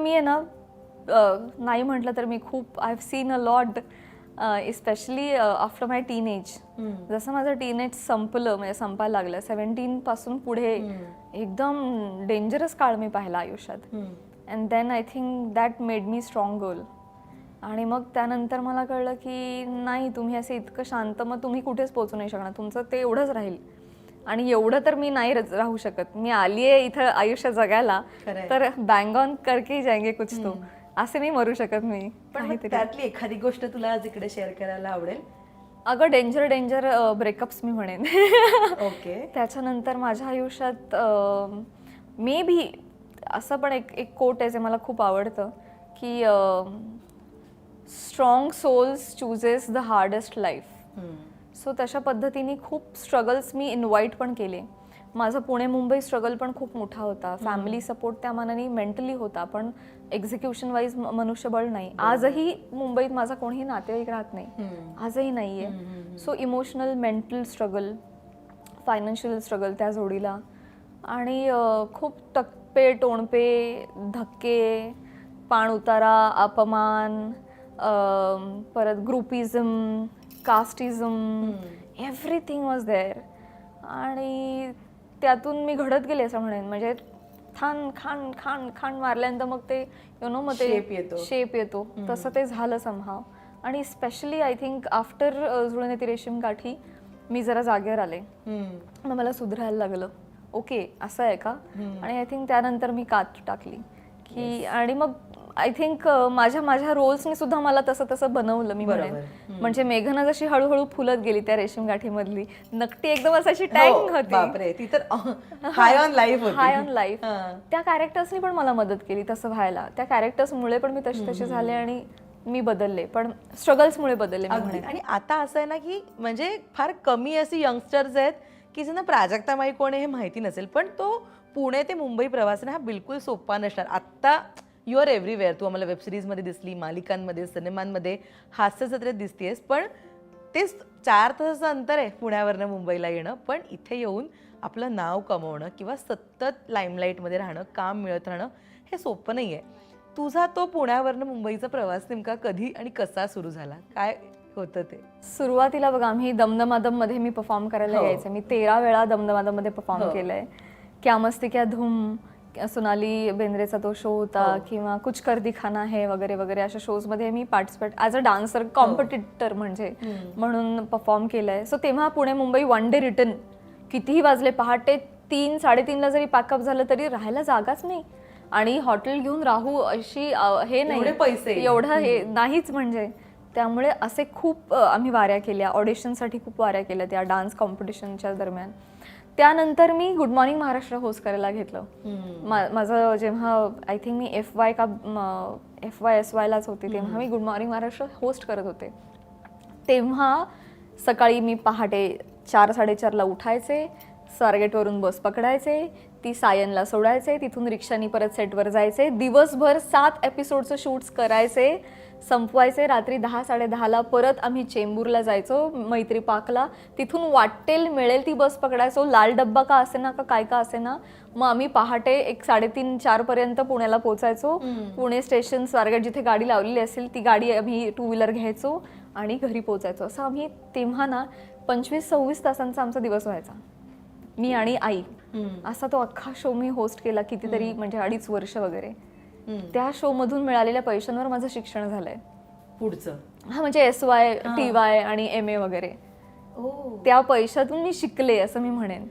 मी आहे ना नाही म्हटलं तर मी खूप I have seen a lot especially after my teenage जसं माझं टीन एज संपलं म्हणजे संपायला लागलं सेवन्टीन पासून पुढे एकदम डेंजरस काळ मी पाहिला आयुष्यात. And then I think that made me strong girl आणि मग त्यानंतर मला कळलं की नाही तुम्ही असे इतकं शांत मग तुम्ही कुठेच पोहोचू नाही शकणार. तुमचं ते एवढंच राहील. आणि एवढं तर मी नाही राहू शकत. मी आली आहे इथं आयुष्य जगायला. तर बँग ऑन करके ही जाएंगे कुछ तो असे नाही मरू शकत मी. पण त्यातली एखादी गोष्ट तुला आज इकडे शेअर करायला आवडेल? अगं डेंजर डेंजर ब्रेकअप्स मी म्हणेन. ओके. त्याच्यानंतर माझ्या आयुष्यात मे बी असं पण एक एक कोट आहे जे मला खूप आवडतं की strong souls chooses the hardest life so तशा पद्धतीने खूप स्ट्रगल्स मी इन्व्हाइट पण केले. माझा पुणे मुंबई स्ट्रगल पण खूप मोठा होता. फॅमिली सपोर्ट त्या मानाने मेंटली होता पण एक्झिक्युशन वाईज मनुष्यबळ नाही. आजही मुंबईत माझा कोणीही नातेवाईक राहत नाही. आजही नाही आहे so emotional mental struggle financial struggle त्या जोडीला. आणि खूप टप्पे टोणपे धक्के पाण उतारा अपमान परत groupism casteism everything was there आणि त्यातून मी घडत गेले असं म्हणेन. म्हणजे खान खान खान खान मारल्यानंतर मग ते यु नो मग ते येतो. शेप येतो. तसं ते झालं समहाव आणि स्पेशली आय थिंक आफ्टर जुळून ती रेशीम गाठी मी जरा जागेवर आले. मग मला सुधरायला लागलं. ओके असं आहे का? आणि आय थिंक त्यानंतर मी कात टाकली. की आणि मग आय थिंक माझ्या माझ्या रोल्सने सुद्धा मला तसं तसं बनवलं मी म्हणेन. बरोबर. म्हणजे मेघना जशी हळूहळू फुलत गेली त्या रेशीम गाठीमधली नकटी एकदम असाची हो, टँक होती. ती तर हाय ऑन लाईफ होती. हाय ऑन लाईफ हां. त्या कॅरेक्टर्सनी पण मला मदत केली तसं व्हायला. त्या कॅरेक्टर्समुळे पण मी तशी तशी झाले आणि मी बदलले. पण स्ट्रगल्समुळे बदलले आणि आता असं आहे ना की म्हणजे फार कमी अशी यंगस्टर्स आहेत की ज्यांना प्राजक्ता माई कोण हे माहिती नसेल पण तो पुणे ते मुंबई प्रवास हा बिलकुल सोपा नसणार. आत्ता यू आर एव्हरीवेअर तू आम्हाला वेबसिरीजमध्ये दिसली मालिकांमध्ये सिनेमांमध्ये. हास्यजत्रेत दिसतीयस पण ते चार तासाचं अंतर आहे पुण्यावरनं मुंबईला येणं. पण इथे येऊन आपलं नाव कमवणं किंवा सतत लाईमलाईटमध्ये राहणं काम मिळत राहणं हे सोपं नाही आहे तुझा तो पुण्यावरनं मुंबईचा प्रवास नेमका कधी आणि कसा सुरू झाला? काय होतं ते? सुरुवातीला बघा आम्ही दमदमादममध्ये मी परफॉर्म करायला हो. यायचे. मी तेरा वेळा दमदमादममध्ये परफॉर्म हो. केलंय. क्या मस्ती क्या धूम. सोनाली बेंद्रेचा तो शो होता हो. किंवा कुछ कर दिखाना है वगैरे वगैरे अशा शोजमध्ये मी participate as a dancer competitor म्हणजे म्हणून परफॉर्म केलंय. सो तेव्हा Pune Mumbai one day return कितीही वाजले पहाटे तीन साडेतीनला जरी पॅकअप झालं तरी राहायला जागाच नाही. आणि हॉटेल घेऊन राहू अशी हे नाही. पैसे. एवढं हे नाहीच म्हणजे. त्यामुळे असे खूप आम्ही वाऱ्या केल्या. ऑडिशनसाठी खूप वाऱ्या केल्या त्या डान्स कॉम्पिटिशनच्या दरम्यान. त्यानंतर मी गुड मॉर्निंग महाराष्ट्र होस्ट करायला घेतलं. मा- माझं जेव्हा आय थिंक मी एफ वाय का एफ वाय एस वायलाच होते तेव्हा मी गुड मॉर्निंग महाराष्ट्र होस्ट करत होते. तेव्हा सकाळी मी पहाटे चार साडेचारला उठायचे स्वारगेटवरून बस पकडायचे ती सायनला सोडायचे तिथून रिक्षानी परत सेटवर जायचे दिवसभर सात एपिसोडचं शूट्स करायचे संपवायचे. रात्री दहा साडेदहाला परत आम्ही चेंबूरला जायचो मैत्री पाकला तिथून वाटेल मिळेल ती बस पकडायचो. लाल डब्बा का असे ना का काय का असे ना मग आम्ही पहाटे एक साडेतीन चार पर्यंत पुण्याला पोहोचायचो. पुणे स्टेशन स्वारगेट जिथे गाडी लावलेली असेल ती गाडी आम्ही टू व्हीलर घ्यायचो आणि घरी पोहोचायचो. असं आम्ही तेव्हा ना पंचवीस सव्वीस तासांचा आमचा दिवस व्हायचा. मी आणि आई. असा तो अख्खा शो मी होस्ट केला कितीतरी म्हणजे अडीच वर्ष वगैरे. त्या शो मधून मिळालेल्या पैशांवर माझं शिक्षण झालंय. पुढचं? हा म्हणजे एस वाय टी वाय आणि एम ए वगैरे. त्या पैशातून मी शिकले असं मी म्हणेन.